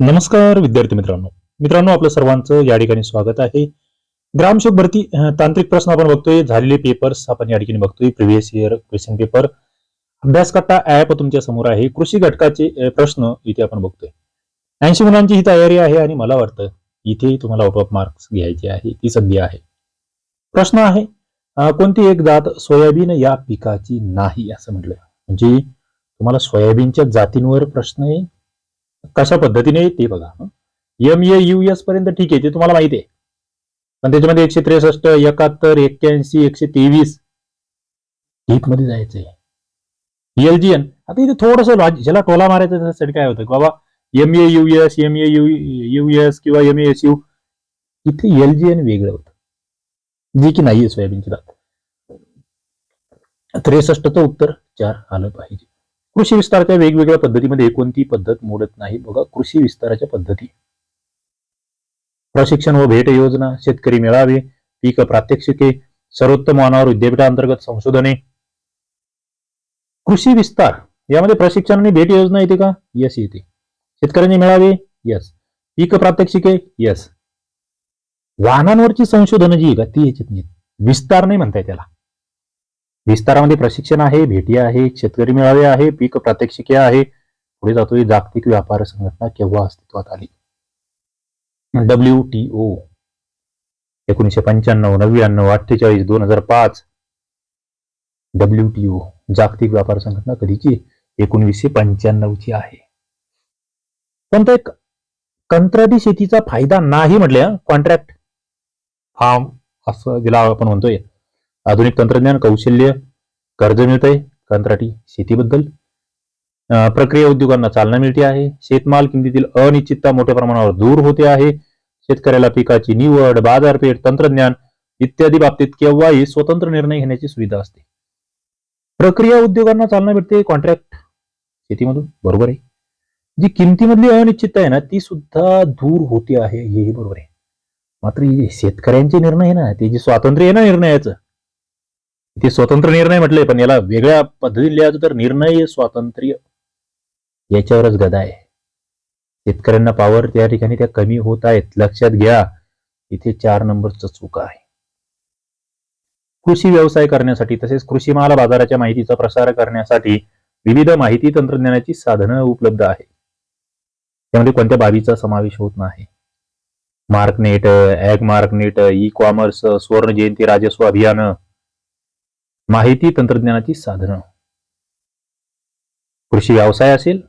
नमस्कार विद्यार्थी मित्रांनो. मित्रांनो आपलं सर्वांचं या ठिकाणी स्वागत आहे. ग्रामसेवक भरती तांत्रिक प्रश्न आपण बघतोय झालेले पेपर्स आपण या ठिकाणी बघतोय प्रिव्हियस इयर क्वेश्चन पेपर अभ्यास कट्टा ऍप तुमच्यासमोर आहे. कृषी घटकाचे प्रश्न इथे आपण बघतोय. ऐंशी मुलांची ही तयारी आहे आणि मला वाटतं इथे तुम्हाला आउट ऑफ मार्क्स घ्यायचे आहे. ती संधी आहे. प्रश्न आहे कोणती एक जात सोयाबीन या पिकाची नाही? असं म्हटलं. म्हणजे तुम्हाला सोयाबीनच्या जातींवर प्रश्न आहे कशा पद्धतीने ते बघा. एम ए यू एस पर्यंत ठीक आहे ते तुम्हाला माहिती आहे. पण त्याच्यामध्ये एकशे त्रेसष्ट एकाहत्तर एक्क्याऐंशी एकशे तेवीस डीपमध्ये जायचंय. एल जी एन आता इथे थोडस ज्याला टोला मारायचा त्याच्यासाठी काय होतं बाबा M A U S M A U U S किंवा एम एस यू इथे एल जी एन वेगळं होतं. जे की नाहीये सोयाबीनची दात. त्रेसष्टचं उत्तर चार आलं पाहिजे. कृषी विस्ताराच्या वेगवेगळ्या पद्धतीमध्ये कोणती पद्धत मोडत नाही. बघा कृषी विस्ताराच्या पद्धती. प्रशिक्षण व भेट योजना शेतकरी मेळावे पीक प्रात्यक्षिके सर्वोत्तम मानवावर विद्यापीठांतर्गत संशोधने. कृषी विस्तार यामध्ये प्रशिक्षण आणि भेट योजना येते का? यस येते. शेतकऱ्यांनी मेळावे? यस पीक प्रात्यक्षिके? यस वाहनांवरची संशोधनं जी आहे का ती याच्यात नाही. विस्तार नाही म्हणताय त्याला. विस्तारामध्ये प्रशिक्षण आहे भेटी आहे शेतकरी मेळावे आहे पीक प्रात्यक्षिके आहे. पुढे जातोय जागतिक व्यापार संघटना केव्हा अस्तित्वात आली? डब्ल्यू टी ओ एकोणीशे पंच्याण्णव नव्याण्णव अठ्ठेचाळीस दोन हजार पाच. डब्ल्यू टी ओ जागतिक व्यापार संघटना कधीची? एकोणीसशे पंच्याण्णवची आहे. तो एक कंत्राटी शेतीचा फायदा नाही म्हटल्या कॉन्ट्रॅक्ट फार्म असं ज्याला आपण म्हणतोय. आधुनिक तंत्रज्ञान कौशल्य कर्ज मिळतंय कंत्राटी शेतीबद्दल. प्रक्रिया उद्योगांना चालना मिळते आहे. शेतमाल किमतीतील अनिश्चितता मोठ्या प्रमाणावर दूर होते आहे. शेतकऱ्याला पिकाची निवड बाजारपेठ तंत्रज्ञान इत्यादी बाबतीत केव्हाही स्वतंत्र निर्णय घेण्याची सुविधा असते. प्रक्रिया उद्योगांना चालना मिळते कॉन्ट्रॅक्ट शेतीमधून. बरोबर आहे. जी किमतीमधली अनिश्चितता आहे ना ती सुद्धा दूर होते आहे. हेही बरोबर आहे. मात्र शेतकऱ्यांचे निर्णय आहे ना ते जे स्वातंत्र्य आहे ना निर्णयाचं ते स्वतंत्र निर्णय म्हटले पण याला वेगळ्या पद्धतीने लिहायचं तर निर्णय स्वातंत्र्य. याच्यावरच गदा आहे. शेतकऱ्यांना पावर त्या ठिकाणी त्या कमी होत आहेत. लक्षात घ्या इथे चार नंबरचं चुका आहे. कृषी व्यवसाय करण्यासाठी तसेच कृषी माल बाजाराच्या माहितीचा प्रसार करण्यासाठी विविध माहिती तंत्रज्ञानाची साधनं उपलब्ध आहे त्यामध्ये कोणत्या बाबीचा समावेश होत नाही? Marknet Agmarknet e commerce सुवर्ण जयंती राजस्व अभियान माहिती तंत्रज्ञानाची साधनं. कृषी व्यवसाय असेल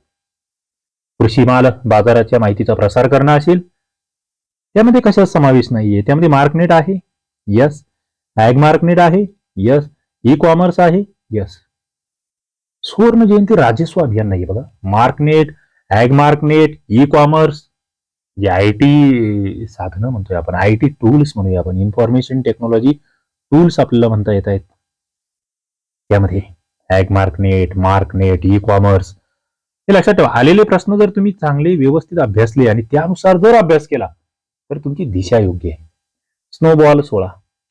कृषी माल बाजाराच्या माहितीचा प्रसार करणं असेल त्यामध्ये कशाचा समावेश नाहीये? त्यामध्ये मार्कनेट आहे? यस ॲग मार्कनेट आहे? यस ई कॉमर्स आहे? यस सुवर्ण जयंती राजस्व अभियान नाही बघा. मार्कनेट ॲग मार्कनेट ई कॉमर्स जे आय टी साधनं म्हणतोय आपण आय टी टूल्स म्हणूया आपण इन्फॉर्मेशन टेक्नॉलॉजी टूल्स आपल्याला म्हणता येत आहेत. त्यामध्ये Agmarknet marknet e commerce हे लक्षात ठेवा आलेले प्रश्न जर तुम्ही चांगले व्यवस्थित अभ्यासले आणि त्यानुसार जर अभ्यास केला तर तुमची दिशा योग्य आहे. स्नोबॉल सोळा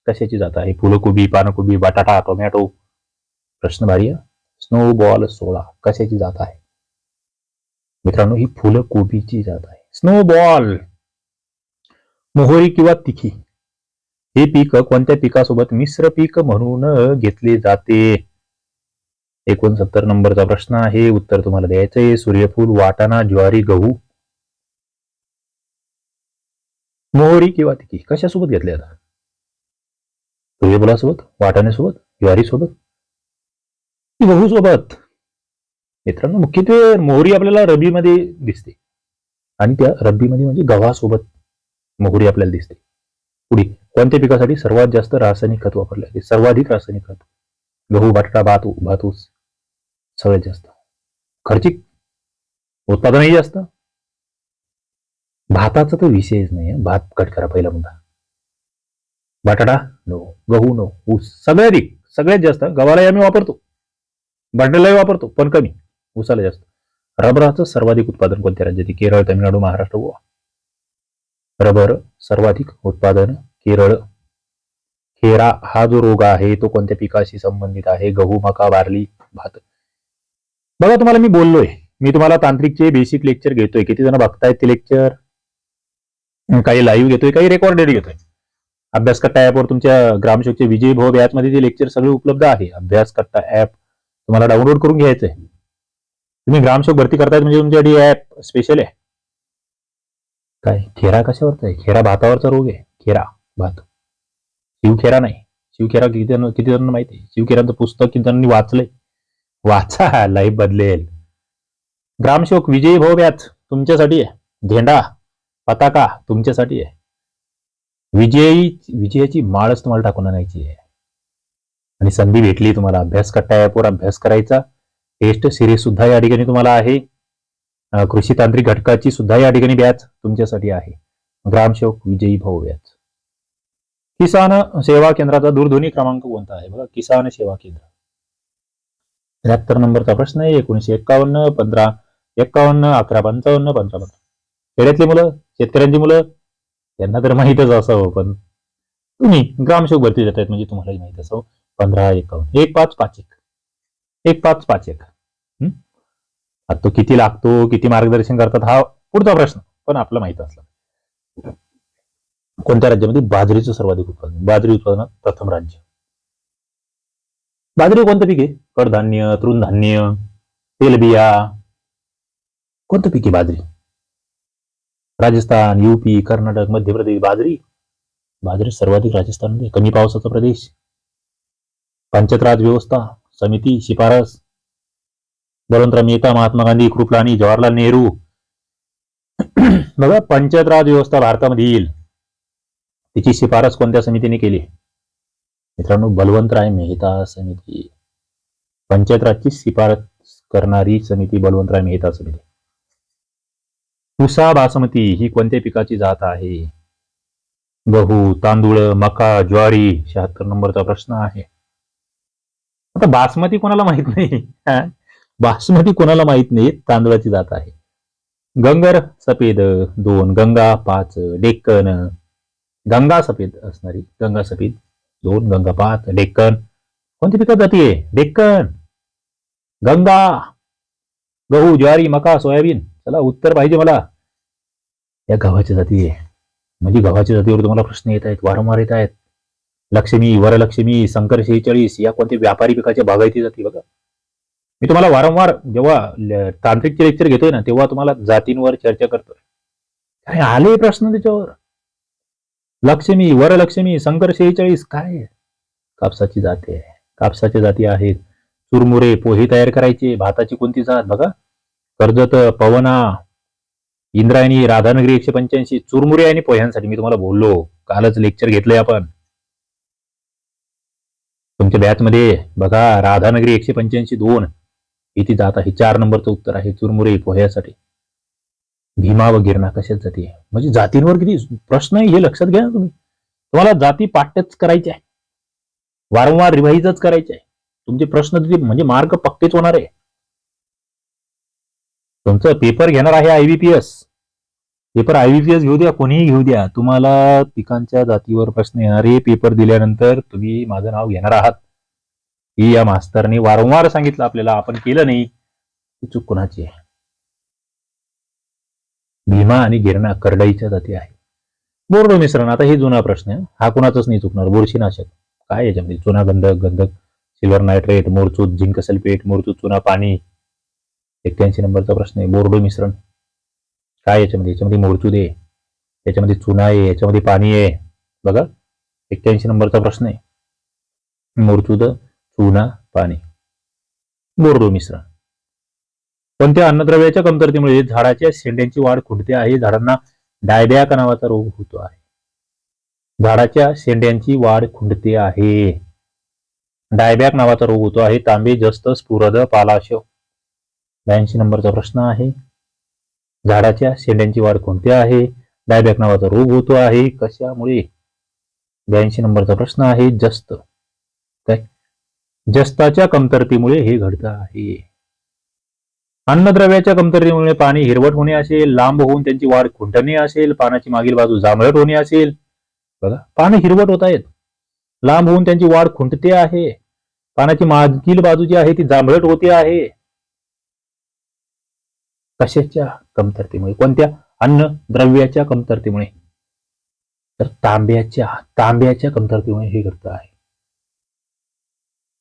कशाची जात आहे? फुलकोबी पानकोबी बटाटा टोमॅटो प्रश्न भारी स्नोबॉल सोळा कशाची जात आहे? मित्रांनो ही फुलकोबीची जात आहे. स्नोबॉल मोहरी किंवा तिखी. हे पीक कोणत्या पिकासोबत मिश्र पीक म्हणून घेतले जाते? एकोणसत्तर नंबरचा प्रश्न आहे. उत्तर तुम्हाला द्यायचं आहे सूर्यफूल वाटाणा ज्वारी गहू. मोहरी किंवा तिकी कशासोबत घेतले आता? सूर्यफुलासोबत वाटाण्यासोबत ज्वारीसोबत? गहू सोबत मित्रांनो मुख्यत्वे मोहरी आपल्याला रब्बीमध्ये दिसते. आणि त्या रब्बीमध्ये म्हणजे गव्हासोबत मोहरी आपल्याला दिसते. पुढे कोणत्या पिकासाठी सर्वात जास्त रासायनिक खत वापरले जाते? सर्वाधिक रासायनिक खत. गहू बटाटा भात भात ऊस सगळ्यात जास्त. खर्चिक उत्पादनही जास्त. भाताचा तर विषयच नाही भात कट करा पहिला मुद्दा. बटाटा नो. गहू नो. ऊस. सगळ्याधिक सगळ्यात जास्त गव्हालाही आम्ही वापरतो. बटाट्यालाही वापरतो पण कमी. ऊसाला जास्त. रबराचं सर्वाधिक उत्पादन कोणत्या राज्यात? केरळ तामिळनाडू महाराष्ट्र गोवा. रबर सर्वाधिक उत्पादन केरळ. खेरा हा जो रोग आहे तो कोणत्या पिकाशी संबंधित आहे? गहू मका बार्ली भात. बघा तुम्हाला मी बोललोय. मी तुम्हाला तांत्रिकचे बेसिक लेक्चर घेतोय. किती जण बघतायत ते लेक्चर काही लाईव्ह घेतोय काही रेकॉर्डेड घेतोय. अभ्यास कट्टा ऍपवर तुमच्या ग्रामशोकचे विजय भाऊ मध्ये ते लेक्चर सगळे उपलब्ध आहे. अभ्यास कट्टा ऍप तुम्हाला डाउनलोड करून घ्यायचं आहे तुम्ही ग्रामशोक भरती करतायत म्हणजे तुमच्यासाठी ऍप स्पेशल आहे. काय? खेरा कशावरचा आहे? खेरा भातावरचा रोग आहे. खेरा भात. शिवखेरा नाही. शिवखेरा किती जण किती जणांना माहिती आहे? शिवखेरांचं पुस्तक किती जणांनी वाचलंय? वाचा लाईफ बदलेल. ग्रामशोक विजयी भाऊ व्याच तुमच्यासाठी आहे. झेंडा पताका तुमच्यासाठी आहे. विजयी विजयाची माळच तुम्हाला टाकून आणायची आहे. आणि संधी भेटली तुम्हाला. अभ्यास कट्टा ॲपवर अभ्यास करायचा. टेस्ट सिरीज सुद्धा या ठिकाणी तुम्हाला आहे. कृषी तांत्रिक घटकाची सुद्धा या ठिकाणी बॅच तुमच्यासाठी आहे. ग्रामसेवक विजयी भाऊ बॅच किसान सेवा केंद्राचा दूरध्वनी क्रमांक कोणता आहे? बघा किसान सेवा केंद्र. त्र्याहत्तर नंबरचा प्रश्न आहे एकोणीशे एक्कावन्न पंधरा एक्कावन्न अकरा पंचावन्न पंधरा पंधरा खेड्यातली मुलं शेतकऱ्यांची मुलं त्यांना तर माहीतच असावं पण तुम्ही ग्रामसेवक भरती जात आहेत म्हणजे तुम्हालाही माहीत असावं. पंधरा एकावन्न. एक पाच पाच एक. एक पाच पाच एक. आता तो किती लागतो किती मार्गदर्शन करतात हा पुढचा प्रश्न पण आपला माहीत असला. कोणत्या राज्यामध्ये बाजरीचं सर्वाधिक उत्पादन बाजरी उत्पादनात प्रथम राज्य? बाजरी कोणतं पीक आहे? कडधान्य तृणधान्य तेलबिया. कोणतं पीक आहे बाजरी? राजस्थान युपी कर्नाटक मध्य प्रदेश बाजरी. बाजरी सर्वाधिक राजस्थानमध्ये. कमी पावसाचा प्रदेश. पंचायत राज व्यवस्था समिती शिफारस. बलवंतराव मेहता महात्मा गांधी कृपलानी जवाहरलाल नेहरू. बघा पंचायत राज व्यवस्था भारतामध्ये येईल. तिची शिफारस कोणत्या समितीने केली? मित्रांनो बलवंतराय मेहता समिती पंचायत राजची शिफारस करणारी समिती बलवंतराय मेहता समिती. उसा बासमती ही कोणत्या पिकाची जात आहे? गहू तांदूळ मका ज्वारी शहात्तर नंबरचा प्रश्न आहे. आता बासमती कोणाला माहीत नाही? बासमती कोणाला माहीत नाही? तांदळाची जात आहे. गंगर सफेद दोन गंगा पाच डेक्कन. गंगा सफेद असणारी गंगा सफेद. दोन गंगापात डेक्कन कोणती पिकात जातीये डेक्कन गंगा गहू ज्वारी मका सोयाबीन चला उत्तर पाहिजे मला या गव्हाच्या जाती आहे म्हणजे गव्हाच्या जातीवर तुम्हाला प्रश्न येत आहेत वारंवार येत आहेत लक्ष्मी वरलक्ष्मी शंकर शेहेचाळीस या कोणत्या व्यापारी पिकाच्या बागायती जाती बघा मी तुम्हाला वारंवार जेव्हा ल- तांत्रिकचे लेक्चर घेतोय ना तेव्हा तुम्हाला जातींवर चर्चा करतोय काय आले प्रश्न त्याच्यावर लक्ष्मी वरलक्ष्मी शंकर शेहेचाळीस काय कापसाची जाती आहे. कापसाच्या जाती आहेत. चुरमुरे पोहे तयार करायचे. भाताची कोणती जात? बघा. कर्जत पवना इंद्रायणी राधानगरी एकशे पंच्याऐंशी. चुरमुरे आणि पोह्यांसाठी मी तुम्हाला बोललो. कालच लेक्चर घेतलंय आपण. तुमच्या बॅचमध्ये बघा राधानगरी एकशे पंच्याऐंशी दोन. इथे जात आहे. चार नंबरचं उत्तर आहे. चुरमुरे पोह्यासाठी. भीमा व गिरणा कशाच जाती आहे? म्हणजे जातींवर किती प्रश्न आहे हे लक्षात घ्या ना तुम्ही. तुम्हाला जाती पाठ्यच करायचे आहे. वारंवार रिवाईजच करायचे आहे. तुमचे प्रश्न तिथे म्हणजे मार्क पक्केच होणार आहे. तुमचं पेपर घेणार आहे आयबीपीएस पेपर आयबीपीएस घेऊ द्या कोणीही घेऊ द्या. तुम्हाला पिकांच्या जातीवर प्रश्न येणारे पेपर दिल्यानंतर तुम्ही माझं नाव घेणार आहात. ही या मास्तरने वारंवार सांगितलं आपल्याला आपण केलं नाही. ही चूक कोणाची आहे? भीमा आणि गिरणा करडईच्या जाती आहे बोर्डो मिश्रण आता हे जुना प्रश्न आहे. हा कुणाचाच नाही चुकणार. बुरशीनाशक. काय याच्यामध्ये? चुना गंधक गंधक सिल्वर नायट्रेट मोरचूत झिंक सल्फेट मोरचूत चुना पाणी. एक्क्याऐंशी नंबरचा प्रश्न आहे. बोर्डो मिश्रण. काय याच्यामध्ये? याच्यामध्ये मोरचूद आहे. याच्यामध्ये चुना आहे. याच्यामध्ये पाणी आहे. बघा. एक्क्याऐंशी नंबरचा प्रश्न आहे. मोरचूद चुना पाणी. बोर्डो मिश्रण. पण त्या अन्नद्रव्याच्या कमतरतेमुळे झाडाच्या शेंड्यांची वाढ खुंटते आहे. झाडांना डायबॅक नावाचा रोग होतो आहे. झाडाच्या शेंड्यांची वाढ खुंटते आहे. डायबॅक नावाचा रोग होतो आहे. तांबे जस्त स्फुरद पालाशव ब्याऐंशी नंबरचा प्रश्न आहे. झाडाच्या शेंड्यांची वाढ कोणती आहे. डायबॅक नावाचा रोग होतो आहे. कशामुळे? ब्याऐंशी नंबरचा प्रश्न आहे. जस्त. काय? जस्ताच्या कमतरतेमुळे हे घडतं आहे. अन्नद्रव्याच्या कमतरतेमुळे पाणी हिरवट होणे असेल लांब होऊन त्यांची वाढ खुंटणे असेल पानाची मागील बाजू जांभळट होणे असेल बघा पानं हिरवट होत आहेत. लांब होऊन त्यांची वाढ खुंटते आहे. पानाची मागील बाजू जी आहे ती जांभळट होते आहे. कशाच्या कमतरतेमुळे? कोणत्या? अन्न द्रव्याच्या कमतरतेमुळे. तर तांब्याच्या तांब्याच्या कमतरतेमुळे हे घडतं आहे.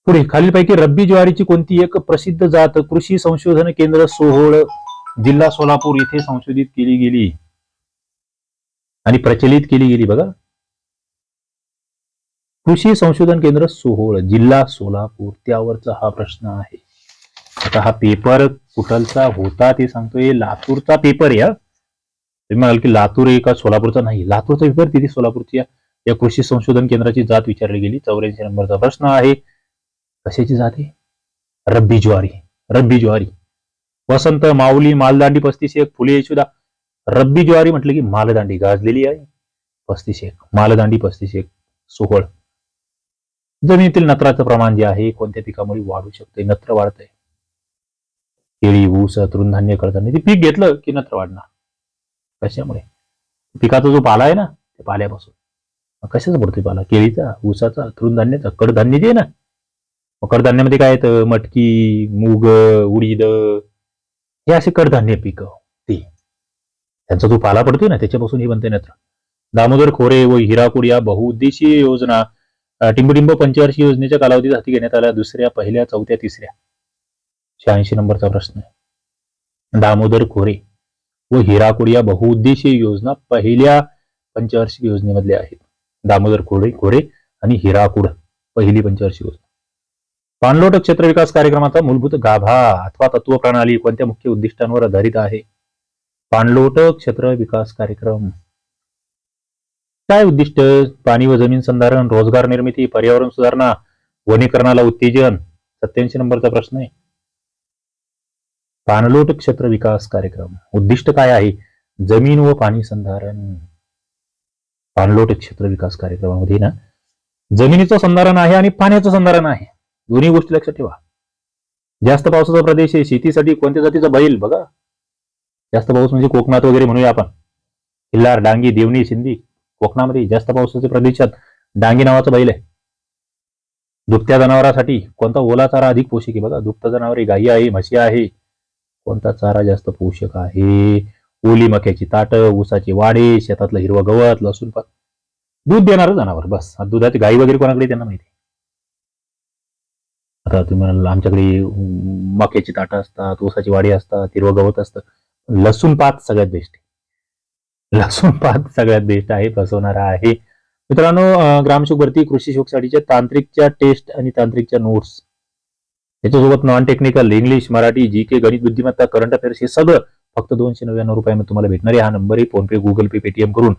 पुढे खालीलपैकी रब्बी ज्वारीची कोणती एक प्रसिद्ध जात कृषी संशोधन केंद्र सोहोळ जिल्हा सोलापूर येथे संशोधित केली गेली. आणि प्रचलित केली गेली बघा. कृषी संशोधन केंद्र सोहोळ जिल्हा सोलापूर त्यावरचा हा प्रश्न आहे. आता हा पेपर कुठलचा होता ते सांगतोय. लातूरचा पेपर या तुम्ही म्हणाल की लातूर आहे का सोलापूरचा नाही. लातूरचा पेपर तिथे सोलापूरची या कृषी संशोधन केंद्राची जात विचारली गेली. चौऱ्याऐंशी नंबरचा प्रश्न आहे. कशाची जाते? रब्बी ज्वारी रब्बी ज्वारी. वसंत माऊली मालदांडी पस्तीस एक फुले येशुदा रब्बी ज्वारी म्हटलं की मालदांडी गाजलेली आहे. पस्तीस एक मालदांडी पस्तीस एक सोहळ. जमिनीतील नत्राचं प्रमाण जे आहे कोणत्या पिकामुळे वाढू शकते नत्र वाढतंय. केळी ऊस तृणधान्य कडधान्य ते पीक घेतलं की नत्र वाढणार. कशामुळे? पिकाचा जो पाला आहे ना त्या पाल्यापासून. मग कशाचा पडतोय पाला? केळीचा ऊसाचा तृणधान्याचा कडधान्य जे आहे ना कडधान्यामध्ये काय येतं? मटकी मूग उडीद हे असे कडधान्य पिकं. ते. त्यांचा जो पाला पडतोय ना त्याच्यापासून हे बनते नत्र. दामोदर खोरे व हिरापूर या बहुउद्देशीय योजना टिंबटिंब पंचवार्षिक योजनेच्या कालावधीत हाती घेण्यात आल्या. दुसऱ्या पहिल्या चौथ्या तिसऱ्या. शहाऐंशी नंबरचा प्रश्न आहे. दामोदर खोरे व हिराकुड या बहुउद्देशीय योजना पहिल्या पंचवार्षिक योजनेमधल्या आहेत. दामोदर खोरे खोरे आणि हिराकुड पहिली पंचवार्षिक योजना. पाणलोट क्षेत्र विकास कार्यक्रमाचा मूलभूत गाभा अथवा तत्व प्रणाली कोणत्या मुख्य उद्दिष्टांवर आधारित आहे? पाणलोट क्षेत्र विकास कार्यक्रम. काय उद्दिष्ट? पाणी व जमीन संधारण रोजगार निर्मिती पर्यावरण सुधारणा वनीकरणाला उत्तेजन? सत्याऐंशी नंबरचा प्रश्न आहे. पाणलोट क्षेत्र विकास कार्यक्रम. उद्दिष्ट काय आहे? जमीन व पाणी संधारण. पाणलोट क्षेत्र विकास कार्यक्रमामध्ये ना जमिनीचं संधारण आहे आणि पाण्याचं संधारण आहे. दोन्ही गोष्टी लक्षात ठेवा. जास्त पावसाचा प्रदेश आहे शेतीसाठी कोणत्या जातीचा बैल? बघा. जास्त पाऊस म्हणजे कोकणात वगैरे म्हणूया आपण. किल्लार डांगी देवणी सिंधी कोकणामध्ये जास्त पावसाच्या प्रदेशात डांगी नावाचा बैल आहे. दुभत्या जनावरांसाठी कोणता ओला चारा अधिक पोषक आहे? बघा दुभत्या जनावरे गायी आहे म्हशी आहे. कोणता चारा जास्त पोषक आहे? ओली मक्याची ताट ऊसाची वाडे शेतातलं हिरवं गवत लसूण पात. दूध देणारं जनावर बस. आता दुधाची गाई वगैरे कोणाकडे त्यांना माहिती आता तुम्ही म्हणाल आमच्याकडे मक्याची ताटं असतात ऊसाची वाडी असतात हिरवं गवत असतं. लसूण पात सगळ्यात बेस्ट आहे. लसूण पात सगळ्यात बेस्ट आहे फसवणारा आहे. मित्रांनो ग्रामशोक भरती कृषी शोकसाठीच्या तांत्रिकच्या टेस्ट आणि तांत्रिकच्या नोट्स त्याच्यासोबत non technical English Marathi G K गणित बुद्धिमत्ता करंट अफेअर्स हे सगळं फक्त दोनशे नव्याण्णव रुपयामध्ये तुम्हाला भेटणार आहे. हा नंबर आहे फोनपे गुगल पे पेटीएम करून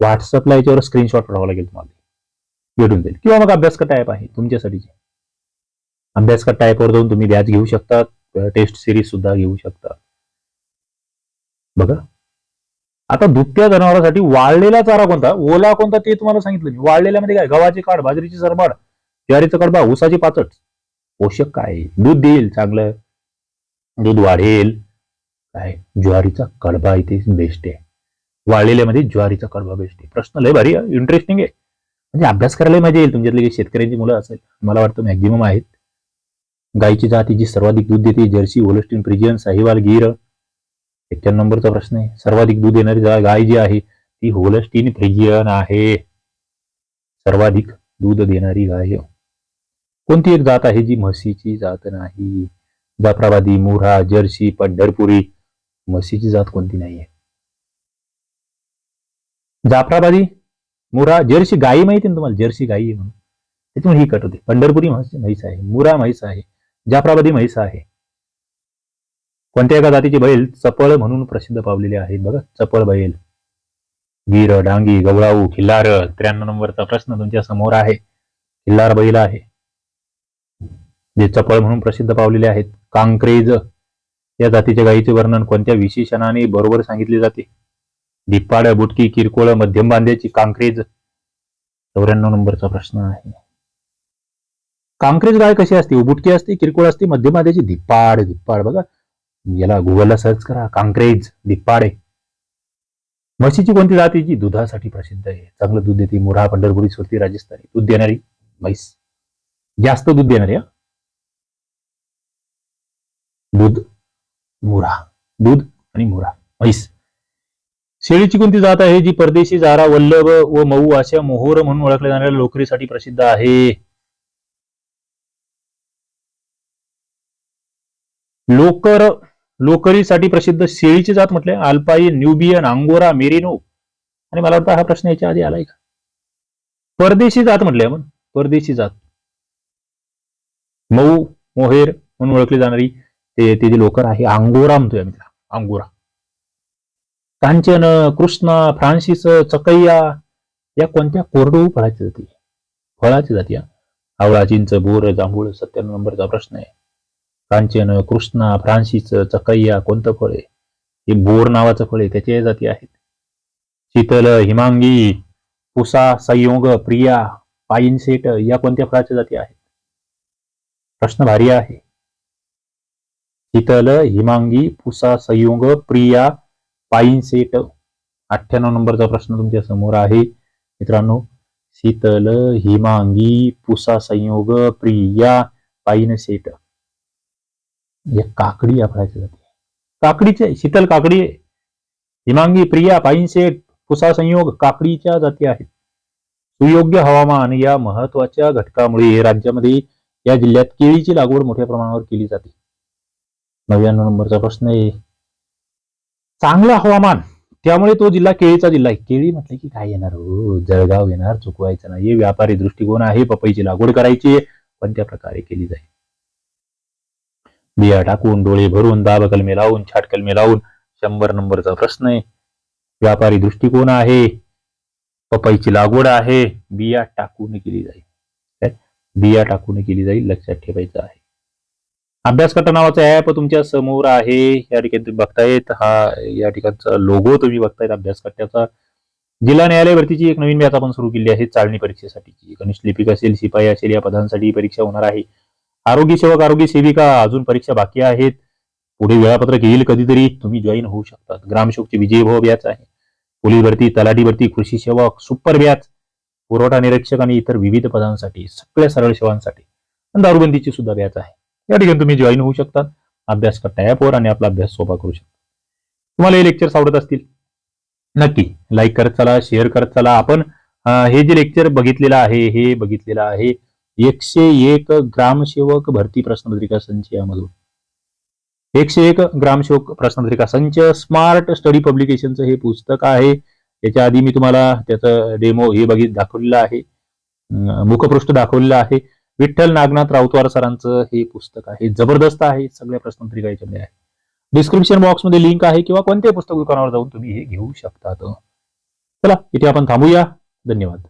व्हॉट्सअपला याच्यावर स्क्रीनशॉट पाठवावा लागेल तुम्हाला. भेटून जाईल. किंवा मग अभ्यास कट्टा ॲप आहे तुमच्यासाठीचे. अभ्यास टाईपवर जाऊन तुम्ही बॅच घेऊ शकता टेस्ट सिरीज सुद्धा घेऊ शकता बघा. आता दुभत्या जनावरांसाठी वाळलेला चारा कोणता? ओला कोणता ते तुम्हाला सांगितलं मी. वाळलेल्यामध्ये काय? गव्हाची काढ बाजरीची सरबाड ज्वारीचं कडबा ऊसाची पाचट. पोषक काय? दूध देईल चांगलं. दूध वाढेल. काय? ज्वारीचा कडबा इथे बेस्ट आहे. वाळलेल्यामध्ये ज्वारीचा कडबा बेस्ट आहे. प्रश्न लय भारी इंटरेस्टिंग आहे. म्हणजे अभ्यास करायला मजा येईल. तुमच्यातले शेतकऱ्यांची मुलं असेल. मला वाटतं मॅक्झिमम आहेत. गायची जाती जी सर्वाधिक दूध देते Jersey Holstein Friesian Sahiwal Gir. एक्क्याण्णव नंबरचा प्रश्न आहे. सर्वाधिक दूध देणारी गाय जी आहे ती होलस्टीन फ्रिजियन आहे. सर्वाधिक दूध देणारी गाय. कोणती एक जात आहे जी म्हशीची जात नाही? जाफराबादी मुरा जर्सी पंढरपुरी. म्हशीची जात कोणती नाहीये? जाफराबादी मुरा जर्सी गायी माहिती ना तुम्हाला? जर्सी गायी आहे म्हणून. त्याच्यामुळे ही कट होते. पंढरपुरी म्हैस म्हैस आहे. मुरा म्हैस आहे. जाफराबादी म्हैस आहे. कोणत्या एका जातीचे बैल चपळ म्हणून प्रसिद्ध पावलेले आहेत बघा चपळ बैल. गिर डांगी गवळाऊ खिल्लार त्र्याण्णव नंबरचा प्रश्न तुमच्यासमोर आहे. खिल्लार बैल आहे. जे चपळ म्हणून प्रसिद्ध पावलेले आहेत. कांक्रेज. या जातीच्या गायीचे वर्णन कोणत्या विशेषणाने बरोबर सांगितले जाते? धिप्पाड बुटकी किरकोळ मध्यम बांध्याची कांक्रेज. चौऱ्याण्णव नंबरचा प्रश्न आहे. कांक्रेज गाय कशी असते? बुटकी असते किरकोळ असते मध्यमाद्याची धिप्पाड धिप्पाड. बघा याला गुगलला सर्च करा कांक्रेज धिप्पाडे. म्हशीची कोणती जाती जी दुधासाठी प्रसिद्ध आहे? चांगलं दूध देते मुरा पंढरपुरी सुरती राजस्थानी. दूध देणारी म्हैस. जास्त दूध देणारी हा. दूध मुरा दूध आणि मुरा म्हैस. शेळीची कोणती जात आहे जी परदेशी जारा वल्लभ व मऊ अशा मोहोर म्हणून ओळखल्या जाणाऱ्या लोकरीसाठी प्रसिद्ध आहे? लोकर लोकरीसाठी प्रसिद्ध शेळीची जात म्हटले. Alpine Nubian Angora Merino. आणि मला वाटतं हा प्रश्न याच्या आधी आलाय का? परदेशी जात म्हटले आपण. परदेशी जात. मऊ मोहेर म्हणून ओळखली जाणारी ते ते जे लोकर आहे. अंगोरा म्हणतोय आम्ही त्याला अंगोरा. कांचन कृष्णा फ्रान्सिस चकैया या कोणत्या कोरडू फळाची जाती? फळाची जाती आवळा चिंच बोर जांभूळ सत्त्याण्णव नंबरचा प्रश्न आहे. कांचन कृष्णा फ्रान्सिस चकैया कोणतं फळ आहे हे बोर नावाचं फळ आहे त्याच्या जाती आहेत. शीतल हिमांगी पुसा संयोग प्रिया पाईनसेट या कोणत्या फळाच्या जाती आहेत? प्रश्न भारी आहे. शीतल हिमांगी पुसा संयोग प्रिया पाईनसेट अठ्ठ्याण्णव नंबरचा प्रश्न तुमच्यासमोर आहे. मित्रांनो शीतल हिमांगी पुसा संयोग प्रिया पाईनसेट या काकडी या फळाच्या जाती काकडीचे शीतल काकडी आहे. हिमांगी प्रिया पाईनसेट पुसा संयोग काकडीच्या जाती आहेत सुयोग्य हवामान या महत्त्वाच्या घटकामुळे राज्यामध्ये या जिल्ह्यात केळीची लागवड मोठ्या प्रमाणावर केली जाते. नव्याण्णव नंबरचा प्रश्न आहे. चांगला हवामान त्यामुळे तो जिल्हा केळीचा जिल्हा आहे. केळी म्हटलं की काय येणार हो? जळगाव येणार चुकवायचं नाही हे व्यापारी दृष्टिकोन आहे पपईची लागवड करायची पण त्या प्रकारे केली जाईल. बिया टाकून डोळे भरून दाब कलमे लावून छाट कलमे लावून शंभर नंबरचा प्रश्न आहे. व्यापारी दृष्टिकोन आहे. पपईची लागवड आहे. बिया टाकून केली जाईल. बिया टाकून केली जाईल लक्षात ठेवायचं आहे. अभ्यास कट्टा नावाचा ऍप तुमच्यासमोर आहे. या ठिकाणी तुम्ही बघतायत. हा या ठिकाणचा लोगो तुम्ही बघतायत अभ्यास कट्ट्याचा जिल्हा न्यायालय भरतीची एक नवीन बॅच आपण सुरू केली आहे. चालणी परीक्षेसाठीची. कनिष्ठ लिपिक असेल शिपाई असेल या पदांसाठी ही परीक्षा होणार आहे. आरोग्य सेवक आरोग्य सेविका अजून परीक्षा बाकी आहेत. पुढे वेळापत्रक येईल कधीतरी तुम्ही जॉईन होऊ शकतात. ग्रामसेवकचे विजय भाव बॅच आहे. पोलीस भरती तलाठी भरती कृषी सेवक सुपर बॅच पुरवठा निरीक्षक आणि इतर विविध पदांसाठी सगळ्या सरळ सेवांसाठी. आणि दारूबंदीची सुद्धा व्याज आहे. या ठिकाणी तुम्ही जॉईन होऊ शकता अभ्यास करता ॲपवर आणि आपला अभ्यास सोपा करू शकता. तुम्हाला हे लेक्चर्स आवडत असतील? नक्की. लाईक करत चला शेअर करत चला. आपण हे जे लेक्चर बघितलेलं आहे हे बघितलेलं आहे एकशे एक ग्रामसेवक भरती प्रश्नपत्रिका संच यामधून. एकशे एक ग्रामसेवक प्रश्नपत्रिका संच स्मार्ट स्टडी पब्लिकेशनचं हे पुस्तक आहे. त्याच्या आधी मी तुम्हाला त्याचं डेमो हे बघित दाखवलेलं आहे. मुखपृष्ठ दाखवलेलं आहे. विठ्ठल नागनाथ राऊतवार सरांचं हे पुस्तक आहे. जबरदस्त आहे. सगळ्या प्रश्नपत्रिका याच्यामध्ये आहे. डिस्क्रिप्शन बॉक्समध्ये लिंक आहे किंवा कोणत्याही पुस्तक दुकानावर जाऊन तुम्ही हे घेऊ शकता चला इथे आपण थांबूया. धन्यवाद.